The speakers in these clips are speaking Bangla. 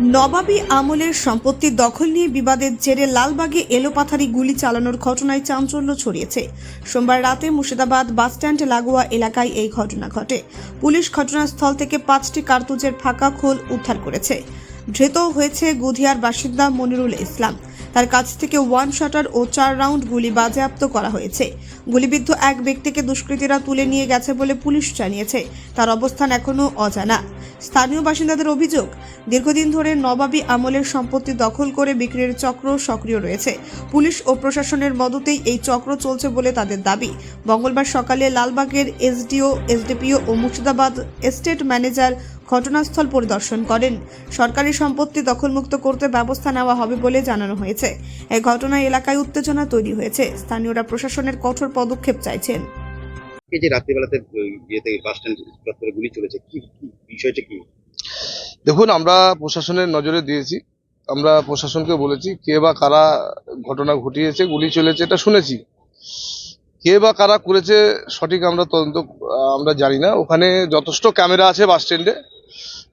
নবাবী আমলের সম্পত্তি দখল নিয়ে বিবাদের জেরে লালবাগে এলোপাথারি গুলি চালানোর ঘটনায় চাঞ্চল্য ছড়িয়েছে। সোমবার রাতে মুর্শিদাবাদ বাসস্ট্যান্ড লাগোয়া এলাকায় এই ঘটনা ঘটে। পুলিশ ঘটনাস্থল থেকে পাঁচটি কার্তুজের ফাঁকা খোল উদ্ধার করেছে। ধৃত হয়েছে গুধিয়ার বাসিন্দা মনিরুল ইসলাম। তার কাছ থেকে ওয়ান শাটার ও চার রাউন্ড গুলি বাজেয়াপ্ত করা হয়েছে। গুলিবিদ্ধ এক ব্যক্তিকে দুষ্কৃতীরা তুলে নিয়ে গেছে বলে পুলিশ জানিয়েছে। তার অবস্থান এখনও অজানা। স্থানীয় বাসিন্দাদের অভিযোগ, দীর্ঘদিন ধরে নবাবী আমলের সম্পত্তি দখল করে বিক্রির চক্র সক্রিয় রয়েছে। পুলিশ ও প্রশাসনের মদতেই এই চক্র চলছে বলে তাদের দাবি। মঙ্গলবার সকালে লালবাগের এসডিও, এসডিপিও ও মুর্শিদাবাদ এস্টেট ম্যানেজার ঘটনাস্থল পরিদর্শন করেন। সরকারি সম্পত্তি দখলমুক্ত করতে ব্যবস্থা নেওয়া হবে বলে জানানো হয়েছে। এই ঘটনায় এলাকায় উত্তেজনা তৈরি হয়েছে। স্থানীয়রা প্রশাসনের কঠোর পদক্ষেপ চাইছেন। যে রাত্রিবেলাতে ইয়েতে বাস স্ট্যান্ড চত্বরে গুলি চলেছে কি কি বিষয়টা কি? দেখুন আমরা প্রশাসনের নজরে দিয়েছি। আমরা প্রশাসনকে বলেছি কে বা কারা ঘটনা ঘটিয়েছে গুলি চলেছে এটা শুনেছি। কে বা কারা করেছে সঠিক আমরা তদন্ত আমরা জানি না। ওখানে যথেষ্ট ক্যামেরা আছে বাস স্ট্যান্ডে।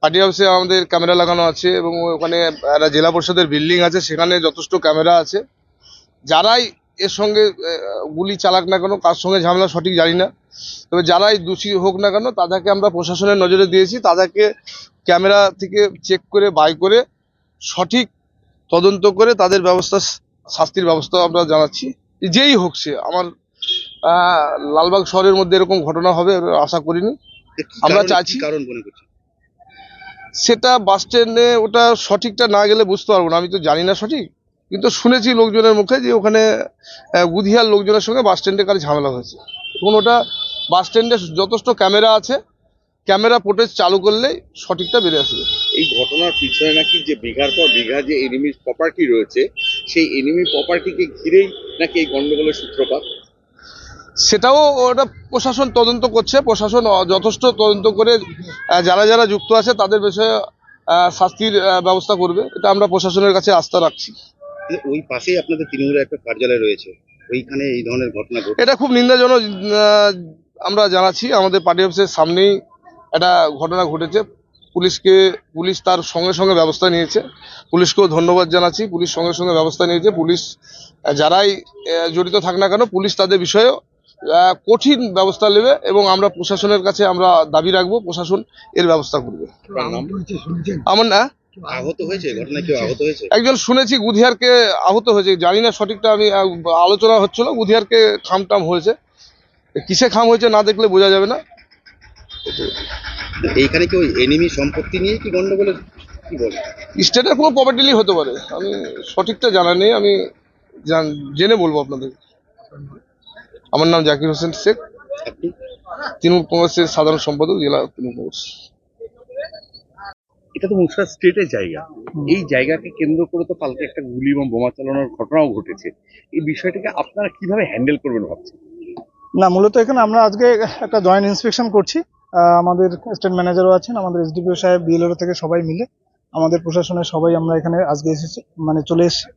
পার্টি অফিসে আমাদের ক্যামেরা লাগানো আছে এবং ওখানে একটা জেলা পরিষদের বিল্ডিং আছে সেখানে যথেষ্ট ক্যামেরা আছে। যারাই এর সঙ্গে গুলি চালাক না কেন কার সঙ্গে ঝামেলা সঠিক জানি না। তবে যারাই দোষী হোক না কেন তাদেরকে আমরা প্রশাসনের নজরে দিয়েছি তাদেরকে ক্যামেরা থেকে চেক করে বাই করে সঠিক তদন্ত করে তাদের ব্যবস্থা শাস্তির ব্যবস্থা আমরা জানাচ্ছি। যেই হোক সে আমার লালবাগ শহরের মধ্যে এরকম ঘটনা হবে আশা করিনি। আমরা চাইছি- কারণ মনে করছি সেটা বাস স্ট্যান্ডে ওটা সঠিকটা না গেলে বুঝতে পারব না। আমি তো জানি না সঠিক। কিন্তু শুনেছি লোকজনের মুখে যে ওখানে গুধিয়ার লোকজনের সঙ্গে বাস স্ট্যান্ডে কার ঝামেলা হয়েছে। এখন ওটা বাস স্ট্যান্ডে যথেষ্ট ক্যামেরা আছে। ক্যামেরা ফুটেজ চালু করলেই সঠিকটা বেরিয়ে আসবে। এই ঘটনার পিছনে নাকি যে বিঘার পর বিঘা যে এনিমি প্রপার্টি রয়েছে, সেই এনিমি প্রপার্টিকে ঘিরেই নাকি এই গন্ডগোলের সূত্রপাত? সেটাও ওটা প্রশাসন তদন্ত করছে। প্রশাসন যথেষ্ট তদন্ত করে যারা যারা যুক্ত আছে তাদের বিষয়ে শাস্তির ব্যবস্থা করবে। এটা আমরা প্রশাসনের কাছে আস্থা রাখছি। ওই পাশেই আপনাদের তৃণমূলের একটা কার্যালয় রয়েছে। ওইখানে এই ধরনের ঘটনা এটা খুব নিন্দাজনক আমরা জানাচ্ছি। আমাদের পার্টি অফিসের সামনেই একটা ঘটনা ঘটেছে। পুলিশকে পুলিশ তার সঙ্গে সঙ্গে ব্যবস্থা নিয়েছে। পুলিশকেও ধন্যবাদ জানাচ্ছি। পুলিশ সঙ্গে সঙ্গে ব্যবস্থা নিয়েছে। পুলিশ যারাই জড়িত থাক না কেন পুলিশ তাদের বিষয়েও কঠিন ব্যবস্থা নেবে এবং আমরা প্রশাসনের কাছে আমরা দাবি রাখব প্রশাসন এর ব্যবস্থা করবে। আমার না? আহত হয়েছে? কেউ আহত হয়েছে? একজন শুনেছি গুধিয়ারকে আহত হয়েছে জানি না সঠিকটা আমি আলোচনা হচ্ছিল গুধিয়ারকে খাম টাম হয়েছে। কিসে খাম হয়েছে না দেখলে বোঝা যাবে না। এইখানে কি ওই এনিমি সম্পত্তি নিয়ে কি গন্ডগোলের কি বলে? স্টেটের কোনো প্রপার্টিলি হতে পারে। আমি সঠিকটা জানা নেই আমি জান- জেনে বলব আপনাদের। আমার নাম জাকির হোসেন শেখ তৃণমূল কংগ্রেসের সাধারণ সম্পাদক জেলা তৃণমূল কংগ্রেস। এটা তো মুর্শিদাবাদ স্টেটের জায়গা। এই জায়গাকে কেন্দ্র করে তো কালকে একটা গুলি এবং বোমা চালানোর ঘটনাও ঘটেছে। এই বিষয়টাকে আপনারা কীভাবে হ্যান্ডেল করবেন ভাবছেন? না মূলত এখানে আমরা আজকে একটা জয়েন্ট ইন্সপেকশন করছি। আহ, আমাদের স্টেট ম্যানেজারও আছেন আমাদের এসডিপিও সাহেব বিএলওর থেকে সবাই মিলে। আমাদের প্রশাসনের সবাই আমরা এখানে আজকে এসেছি মানে চলে এসেছি।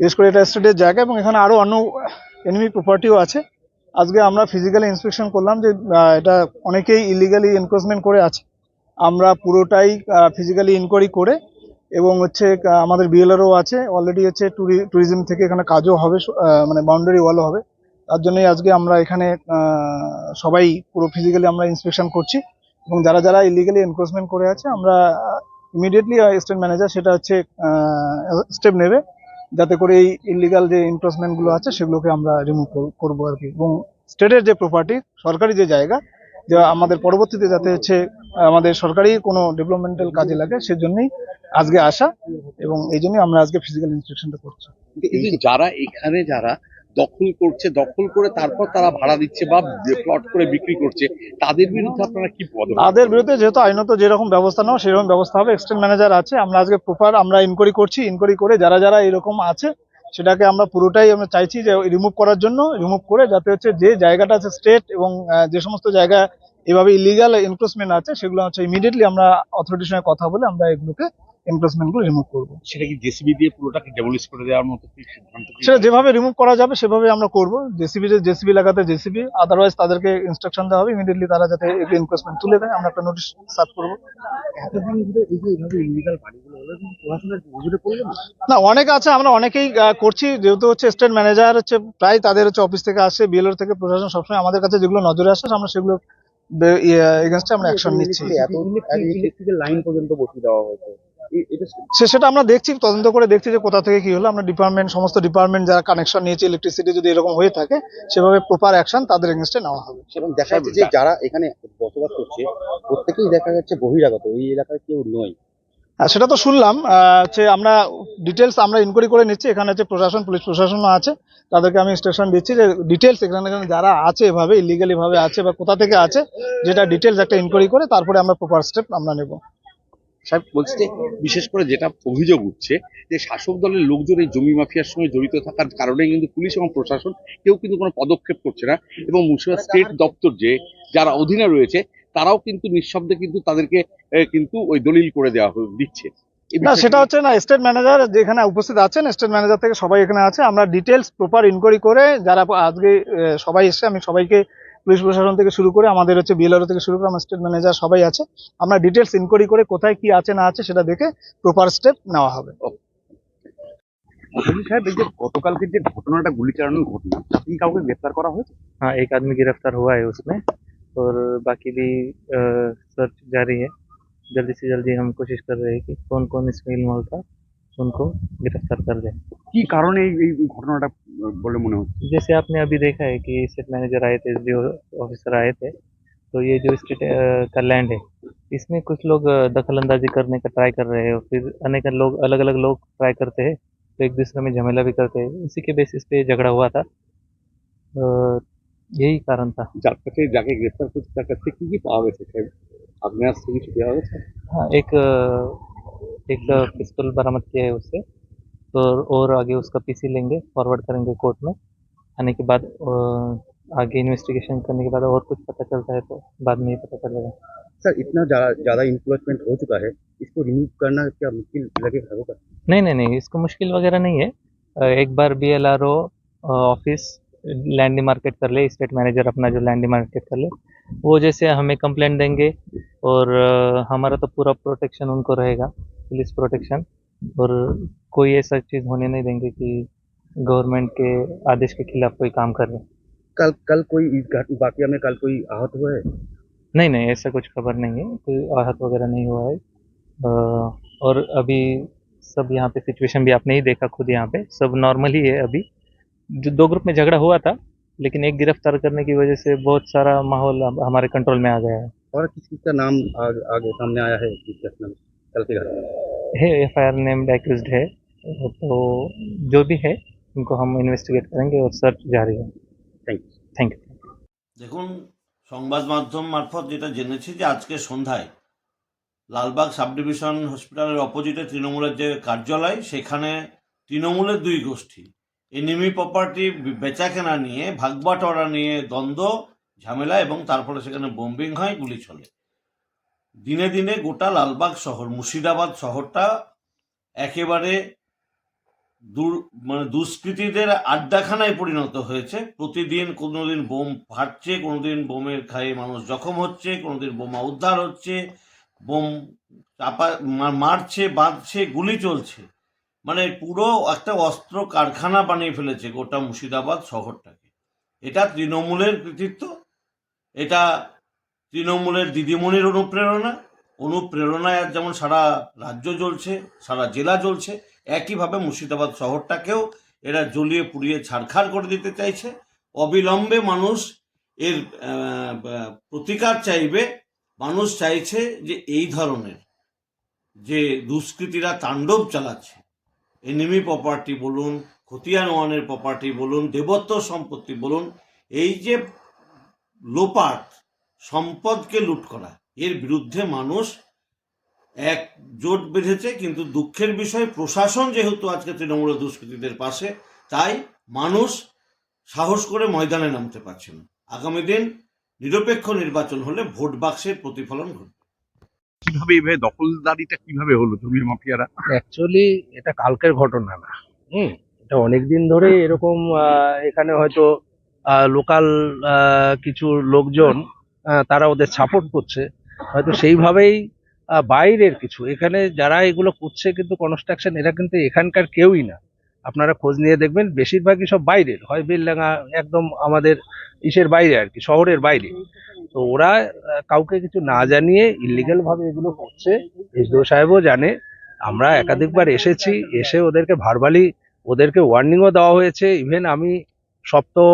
বিশেষ করে এটা স্টেটের জায়গা এবং এখানে আরও অন্য এনিমি প্রপার্টিও আছে। আজকে আমরা ফিজিক্যালি ইন্সপেকশন করলাম যে এটা অনেকেই ইলিগালি এনক্রোচমেন্ট করে আছে। আমরা পুরোটাই ফিজিক্যালি ইনকোয়ারি করে এবং হচ্ছে আমাদের বিএলআরও আছে অলরেডি হচ্ছে ট্যুরিজম থেকে এখানে কাজও হবে মানে বাউন্ডারি ওয়ালও হবে। তার জন্যই আজকে আমরা এখানে সবাই পুরো ফিজিক্যালি আমরা ইন্সপেকশন করছি এবং যারা যারা ইলিগালি এনক্রোচমেন্ট করে আছে, আমরা ইমিডিয়েটলি স্টেট ম্যানেজার সেটা হচ্ছে স্টেপ নেবে। যাতে করে এই ইলিগাল যে encroachment গুলো আছে সেগুলোকে আমরা রিমুভ করব আর কি। এবং স্টেটের যে প্রপার্টি সরকারি যে জায়গা, যা আমাদের পরবর্তীতে যাতে হচ্ছে, আমাদের সরকারি কোনো ডেভেলপমেন্টাল কাজে লাগে, সেজন্যই আজকে আসা এবং এই জন্যই আমরা আজকে ফিজিক্যাল ইনস্ট্রাকশনটা করছি। যারা, এখানে যারা দখল করছে, দখল করে তারপর তারা ভাড়া দিচ্ছে বা প্লট করে বিক্রি করছে। তাদের বিরুদ্ধে আপনারা কি তাদের বিরুদ্ধে যেহেতু আইনত যেরকম ব্যবস্থা নেওয়া, সেরকম ব্যবস্থা হবে। এক্সটেন্ট ম্যানেজার আছে। আমরা আজকে প্রপার আমরা ইনকোয়ারি করছি। ইনকোয়ারি করে যারা যারা এরকম আছে, সেটাকে আমরা পুরোটাই আমরা চাইছি যে রিমুভ করার জন্য। রিমুভ করে যাতে হচ্ছে যে জায়গাটা আছে স্টেট এবং যে সমস্ত জায়গা এভাবে ইলিগাল এনক্রোচমেন্ট আছে, সেগুলো হচ্ছে ইমিডিয়েটলি আমরা অথরিটির সঙ্গে কথা বলে আমরা এগুলোকে গুলো রিমুভ করব সেটা কি জেসিবি দিয়ে পুরোটাকে ডেমোলিশ করে দেওয়ার মতো কি সেটা যেভাবে রিমুভ করা যাবে সেভাবে আমরা করব জেসিবি যে জেসিবি লাগাতে জেসিবি আদারওয়াইজ তাদেরকে ইনস্ট্রাকশন দেওয়া হবে ইমিডিয়েটলি তারা যাতে এনক্রোচমেন্ট তুলে দেয় আমরা একটা নোটিশ সার্ভ করব না অনেক আছে আমরা অনেকেই আহ, করছি যেহেতু হচ্ছে স্টেট ম্যানেজার হচ্ছে প্রায় তাদের হচ্ছে অফিস থেকে আসে বিএলওর থেকে প্রশাসন সবসময় আমাদের কাছে যেগুলো নজরে আসে আমরা সেগুলো এগেনস্টে আমরা অ্যাকশন নিচ্ছি লাইন পর্যন্ত বসিয়ে দেওয়া হয়েছে সে সেটা আমরা দেখছি তদন্ত করে দেখছি যে কোথা থেকে কি হলো। আমরা ডিপার্টমেন্ট সমস্ত ডিপার্টমেন্ট যারা কানেকশন নিয়েছে ইলেকট্রিসিটি যদি এরকম হয়ে থাকে সেভাবে প্রপার অ্যাকশন তাদের এগেনস্টে নেওয়া হবে। এবং দেখা যাচ্ছে যে যারা এখানে বসবাস করছে প্রত্যেকেই দেখা যাচ্ছে বহিরাগত এই এলাকায় কেউ নয়। আর সেটা তো শুনলাম। আহ, হচ্ছে আমরা ডিটেলস আমরা ইনকোয়ারি করে নিচ্ছি এখানে হচ্ছে প্রশাসন পুলিশ প্রশাসনও আছে। তাদেরকে আমি স্টেশন দিচ্ছি যে ডিটেলস এখানে এখানে যারা আছে এভাবে ইলিগালি ভাবে আছে বা কোথা থেকে আছে যেটা ডিটেলস একটা ইনকোয়ারি করে তারপরে আমরা প্রপার স্টেপ আমরা নেব। সাহেব বলছি যে বিশেষ করে যেটা অভিযোগ উঠছে যে শাসক দলের লোকজন এই জমি মাফিয়ার সঙ্গে জড়িত থাকার কারণে কিন্তু পুলিশ এবং প্রশাসন কেউ কিন্তু কোনো পদক্ষেপ করছে না এবং মুর্শিদাবাদ স্টেট দপ্তর যে যারা অধীনে রয়েছে তারাও কিন্তু নিঃশব্দে কিন্তু তাদেরকে কিন্তু ওই দলিল করে দেওয়া দিচ্ছে। না সেটা হচ্ছে না স্টেট ম্যানেজার যেখানে উপস্থিত আছেন স্টেট ম্যানেজার থেকে সবাই এখানে আছে। আমরা ডিটেলস প্রপার ইনকোয়ারি করে যারা আজকে সবাই এসছে আমি সবাইকে পুলিশ প্রশাসন থেকে শুরু করে আমাদের হচ্ছে বিএলআর থেকে শুরু করে আমার স্টেট ম্যানেজার সবাই আছে আমরা ডিটেলস ইনকোয়ারি করে কোথায় কি আছে না আছে সেটা দেখে প্রপার স্টেপ নেওয়া হবে বলছি সাহেব এই যে গতকালকে যে ঘটনাটা গুলি চালানোর ঘটনা তাতে কি কাউকে গ্রেফতার করা হয়েছে हाँ एक आदमी गिरफ्तार हुआ है उसमें और बाकी भी सर्च जारी है जल्दी से जल्दी हम कोशिश कर रहे हैं कि कौन कौन इसमें इन्वॉल्व था उनको गिरफ्तार कर दें কি কারণে এই এই ঘটনাটা আহ, বলে মনে হচ্ছে जैसे आपने अभी देखा है कि स्टेट मैनेजर आए थे एसडीओ ऑफिसर आए थे तो ये जो स्टेट का लैंड है इसमें कुछ लोग अ, दखल अंदाजी करने का ट्राई कर रहे हैं और फिर अनेक लोग अलग अलग लोग ट्राई करते हैं तो एक दूसरे में झमेला भी करते हैं इसी के बेसिस पे झगड़ा हुआ था अ, यही कारण था যার কাছে যাকে গ্রেফতার করছে তার কাছ থেকে কি কি পাওয়া গেছে সাহেব আপনার কাছ থেকে কিছু দেওয়া গেছে हाँ एक अ, एक पिस्तौल बरामद किया है उससे तो और आगे उसका पीसी लेंगे फॉरवर्ड करेंगे कोर्ट में। आने के बाद आगे इन्वेस्टिगेशन करने के बाद और कुछ पता चलता है तो बाद में ही पता चलेगा। सर इतना ज़्यादा इंक्रोचमेंट हो चुका है इसको रिमूव करना क्या मुश्किल लगेगा होगा नहीं नहीं नहीं इसको मुश्किल वगैरह नहीं है। एक बार B L R O office land market कर ले स्टेट मैनेजर अपना जो लैंड मार्केट कर ले। वो जैसे हमें कंप्लेंट देंगे और हमारा तो पूरा प्रोटेक्शन उनको रहेगा। पुलिस प्रोटेक्शन और कोई ऐसा चीज़ होने नहीं देंगे कि गवर्नमेंट के आदेश के खिलाफ कोई काम कर रहे। कल कल कोई वाकया में कल कोई आहत हुआ है? नहीं नहीं ऐसा कुछ खबर नहीं है। कोई आहत वगैरह नहीं हुआ है। और अभी सब यहाँ पे सिचुएशन भी आपने ही देखा खुद यहाँ पे। सब नॉर्मल ही है अभी। जो दो ग्रुप में झगड़ा हुआ था लेकिन एक गिरफ़्तार करने की वजह से बहुत सारा माहौल हम- हमारे कंट्रोल में आ गया है। और किस का नाम आगे, सामने आया है? इस घटना में? है F I R named accused है तो जो भी है उनको हम इन्वेस्टिगेट करेंगे और सर्च जारी है थैंक यू थैंक यू দেখুন সংবাদ মাধ্যম মারফত যেটা জেনেছি যে আজকে সন্ধ্যায় লালবাগ সাব ডিভিশন হসপিটালের অপোজিটে তৃণমূলের যে কার্যালয় সেখানে তৃণমূলের দুই গোষ্ঠী এনিমি প্রপার্টি বেচা কেনা নিয়ে ভাগবাটোয়ারা নিয়ে দ্বন্দ্ব ঝামেলা এবং তারপরে সেখানে বোম্বিং হয় গুলি চলে দিনে দিনে গোটা লালবাগ শহর, মুর্শিদাবাদ শহরটা একেবারে দূর মানে দুষ্কৃতীদের আড্ডাখানায় পরিণত হয়েছে। প্রতিদিন কোনোদিন বোম ফাটছে, কোনোদিন বোমের খায়ে মানুষ জখম হচ্ছে, কোনোদিন বোমা উদ্ধার হচ্ছে, বোম চাপা মারছে, বাঁধছে, গুলি চলছে। মানে পুরো একটা অস্ত্র কারখানা বানিয়ে ফেলেছে গোটা মুর্শিদাবাদ শহরটাকে। এটা তৃণমূলের কৃতিত্ব, এটা তৃণমূলের দিদিমণির অনুপ্রেরণা। অনুপ্রেরণায় আজ যেমন সারা রাজ্য জ্বলছে, সারা জেলা জ্বলছে, একইভাবে মুর্শিদাবাদ শহরটাকেও এরা জ্বলিয়ে পুড়িয়ে ছাড়খাড় করে দিতে চাইছে। অবিলম্বে মানুষ এর প্রতিকার চাইবে। মানুষ চাইছে যে এই ধরনের যে দুষ্কৃতীরা তাণ্ডব চালাচ্ছে এনিমি প্রপার্টি বলুন, খতিয়ান ওয়ানের প্রপার্টি বলুন, দেবত্ব সম্পত্তি বলুন, এই যে লোপাট সম্পদকে লুট করা। এর বিরুদ্ধে মানুষ এক জোট বেঁধেছে কিন্তু দুঃখের বিষয় প্রশাসন যেহেতু আজকে তৃণমূলের দুষ্কৃতীদের পাশে তাই মানুষ সাহস করে ময়দানে নামতে পারছে না। আগামী দিন নিরপেক্ষ নির্বাচন হলে ভোট বাক্সের প্রতিফলন ঘটবে। কীভাবে এভাবে দখলদারিটা কীভাবে হলো জমির মাফিয়ারা? অ্যাকচুয়ালি এটা কালকের ঘটনা না। হুম এটা অনেক দিন ধরে এরকম আহ, এখানে হয়তো লোকাল কিছু লোকজন তারা ওদের সাপোর্ট করছে। হয়তো সেইভাবেই বাইরের কিছু। এখানে যারা এগুলো করছে কিন্তু কনস্ট্রাকশন এরা কিন্তু এখানকার কেউই না। আপনারা খোঁজ নিয়ে দেখবেন, বেশিরভাগই সব বাইরের। হয় বেলডাঙ্গা, একদম আমাদের ইসের বাইরে আর কি, শহরের বাইরে। তো ওরা কাউকে কিছু না জানিয়ে ইলিগাল ভাবে এগুলো করছে। এসডিও সাহেবও জানে। আমরা একাধিকবার এসেছি, এসে ওদেরকে ভারবালি ওদেরকে ওয়ার্নিংও দেওয়া হয়েছে। ইভেন আমি সপ্তাহ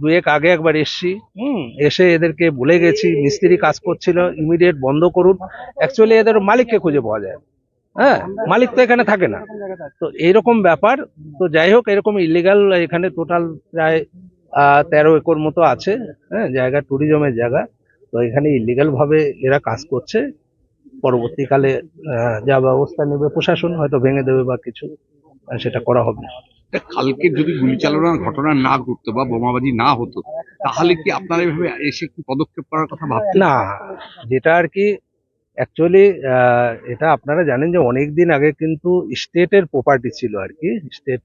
দুয়েক আগে একবার এসছি, হুম, এসে এদেরকে বলে গেছি, মিস্ত্রি কাজ করছিল ইমিডিয়েট বন্ধ করুন। অ্যাকচুয়ালি এদের মালিককে খুঁজে পাওয়া যায়। হ্যাঁ মালিক তো এখানে থাকে না। তো এইরকম ব্যাপার। তো যাই হোক, এরকম ইলিগাল এখানে টোটাল প্রায় তেরো একর মতো আছে। হ্যাঁ জায়গা ট্যুরিজমের জায়গা। তো এখানে ইলিগাল ভাবে এরা কাজ করছে। পরবর্তীকালে যা ব্যবস্থা নেবে প্রশাসন, হয়তো ভেঙে দেবে বা কিছু, সেটা করা হবে। কালকে যদি গুলি চালানোর ঘটনা না ঘটতো বা বোমাবাজি না হতো তাহলে কি আপনারা এভাবে এসে কি পদক্ষেপ করার কথা ভাবতেন না যেটা আর কি অ্যাকচুয়ালি এটা আপনারা জানেন যে অনেক দিন আগে কিন্তু স্টেটের প্রপার্টি ছিল আর কি স্টেট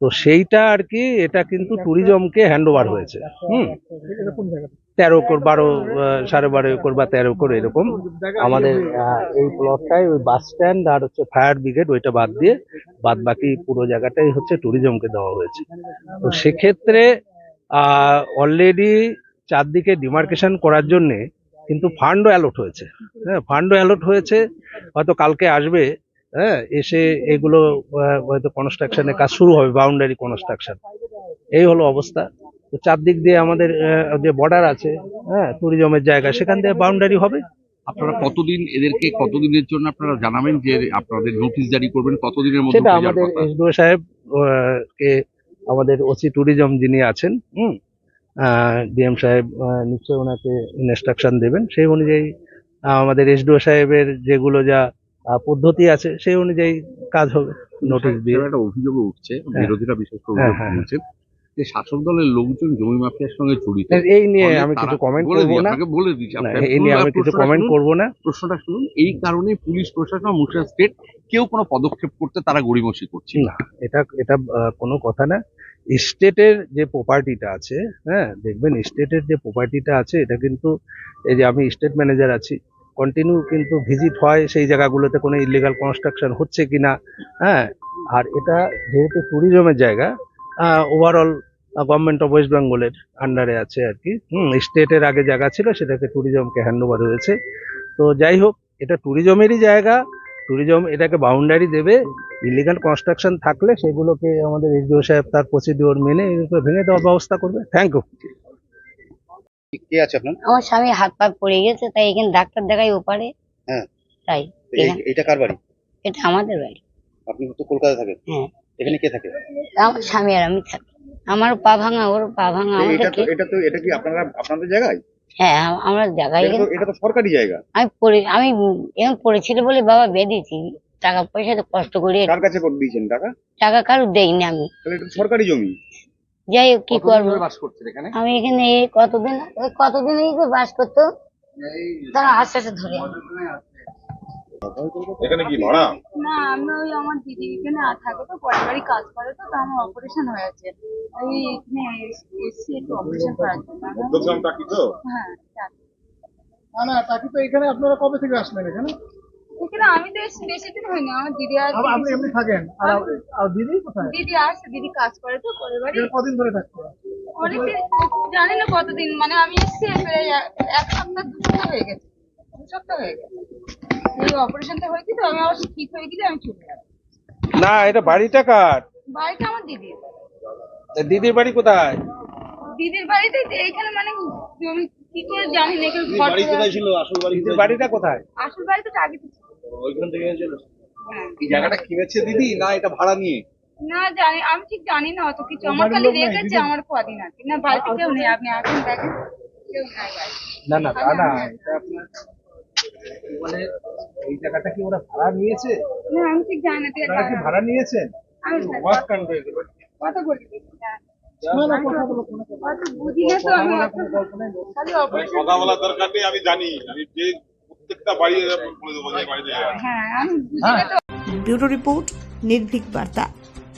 তো সেইটা আর কি এটা কিন্তু ট্যুরিজমকে হ্যান্ড ওভার হয়েছে। হুম। তেরো একর বারো সাড়ে বারো একর বা তেরো একর এরকম। আমাদের এই প্লটটায় ওই বাস স্ট্যান্ড আর হচ্ছে ফায়ার ব্রিগেড ওইটা বাদ দিয়ে বাদ বাকি পুরো জায়গাটাই হচ্ছে ট্যুরিজমকে দেওয়া হয়েছে। তো সেক্ষেত্রে অলরেডি চারদিকে ডিমার্কেশন করার জন্যে কিন্তু ফান্ডও অ্যালট হয়েছে। হ্যাঁ ফান্ডও অ্যালট হয়েছে। হয়তো কালকে আসবে হ্যাঁ এসে এগুলো হয়তো কনস্ট্রাকশনের কাজ শুরু হবে বাউন্ডারি কনস্ট্রাকশন এই হলো অবস্থা। তো চারদিক দিয়ে আমাদের আহ, যে বর্ডার আছে হ্যাঁ ট্যুরিজমের জায়গা সেখান দিয়ে বাউন্ডারি হবে। আপনারা কতদিন এদেরকে কতদিনের জন্য আপনারা জানাবেন যে আপনাদের নোটিশ জারি করবেন? কতদিনের মধ্যে সেটা আমাদের? এসডিও সাহেব আহ, কে আমাদের ওসি ট্যুরিজম যিনি আছেন হুম ডিএম সাহেব আহ, নিশ্চয়ই ওনাকে ইনস্ট্রাকশন দেবেন। সেই অনুযায়ী আমাদের এসডিও সাহেবের যেগুলো যা পদ্ধতি আছে সেই অনুযায়ী কাজ হবে নোটিশ দিয়ে। একটা অভিযোগ উঠছে বিরোধীরা বিশেষ করে হ্যাঁ, অভিযোগ হ্যাঁ, যে শাসক দলের লোকজন জমি মাফিয়ার সঙ্গে জড়িত। এই নিয়ে আমি কিছু কমেন্ট করব না। আপনাকে বলে দিচ্ছি। এই নিয়ে আমি কিছু কমেন্ট শুনুন। না। প্রশ্নটা শুনুন এই কারণে পুলিশ প্রশাসন মুর্শিদাবাদ স্টেট কেউ কোনো পদক্ষেপ করতে তারা গড়িমসি করছে। না এটা এটা কোনো কথা না। স্টেটের যে প্রপার্টিটা আছে হ্যাঁ দেখবেন স্টেটের যে প্রপার্টিটা আছে এটা কিন্তু এই যে আমি স্টেট ম্যানেজার আছি কন্টিনিউ কিন্তু ভিজিট হয় সেই জায়গাগুলোতে কোনো ইলিগাল কনস্ট্রাকশন হচ্ছে কিনা হ্যাঁ। আর এটা যেহেতু ট্যুরিজমের জায়গা ওভারঅল গভর্নমেন্ট অফ ওয়েস্ট বেঙ্গলের আন্ডারে আছে আর কি। হুম স্টেটের আগে জায়গা ছিল সেটাকে ট্যুরিজমকে হ্যান্ড ওভার হয়েছে। তো যাই হোক এটা ট্যুরিজমেরই জায়গা। ট্যুরিজম এটাকে বাউন্ডারি দেবে। ইলিগাল কনস্ট্রাকশন থাকলে সেগুলোকে আমাদের এসডিও সাহেব তার প্রসিডিওর মেনে এগুলো ভেঙে দেওয়ার ব্যবস্থা করবে। থ্যাংক ইউ কে আছে আপনার? আমার স্বামী হাত পা পড়ে গেছে তাই এখানে ডাক্তার দেখাই ওপারে। হ্যাঁ। তাই এখানে- কার বাড়ি? এটা আমাদের বাড়ি। আপনি তো কলকাতায় থাকেন। হ্যাঁ। এখানে কে থাকে? আমার স্বামী আর আমি থাকি। আমার পা ভাঙা ওর পা ভাঙা এটা তো এটা তো এটা কি আপনারা আপনাদের জায়গায়? হ্যাঁ আম- আমরা জায়গায় এটা তো এটা তো সরকারি জায়গা। আমি পড়ে আমি এমন পড়েছিল বলে বাবা বেঁধেছি টাকা পয়সা তো কষ্ট করে কার কাছে করে দিয়েছেন টাকা? টাকা কারও দেয়নি আমি। তাহলে এটা তো সরকারি জমি। যাই হোক কি করব? বাস করছেন এখানে? আমি এখানে এই কতদিন এই কতদিন এই যে বাস করতো? তারা আস্তে আস্তে ধরে। এখানে কি ভাড়া? না ওই আমার দিদি এখানে তো কাজ করে তো আমার অপারেশন হয়ে আছে এখানে এসে একটু অপারেশন করার জন্য। টাকি তো? হ্যাঁ না না টাকি তো এখানে আপনারা কবে থেকে আসলেন এখানে? দিন হয়নি আমার দিদি আর দিদি দিদি কাজ করে তো পরের বাড়ি। জানি না কতদিন মানে আমি এসেছি এক সপ্তাহ দু সপ্তাহ হয়ে গেছে। দু সপ্তাহ হয়ে গেছে। এই অপারেশনটা হয়েছে তো আমি আবার ঠিক হয়ে গেলে আমি চলে যাব। না এটা বাড়িটা কার? বাড়িটা আমার দিদির দিদির বাড়ি কোথায়? দিদির বাড়িতে যে এখানে মানে আমি কি করে জানি না এখানে ঘর করে- ছিল? আসল বাড়ি দিদির বাড়িটা কোথায়? আসল বাড়িতে তো আগে ছিল। ওইখান থেকে ছিল হ্যাঁ। এই জায়গাটা কিনেছে দিদি? না এটা ভাড়া নিয়ে? না জানি আমি ঠিক জানি না অত কিছু। আমার খালি রেখেছে আমার কদিন আছে। না বাড়িতে কেউ নেই আপনি আসেন দেখেন। কেউ নাই না না না এটা আপনার মানে এই জায়গাটা কি ওরা ভাড়া নিয়েছে? না আমি ঠিক জানি না কি ভাড়া নিয়েছেন? ওয়াক এগুলো কত অপারেশন কথা দরকার নেই? আমি জানি। আমি যে প্রত্যেকটা বাড়ি বলে দেবো বাড়িতে হ্যাঁ। আমি বুঝি ব্যুরো রিপোর্ট নির্ভীক বার্তা।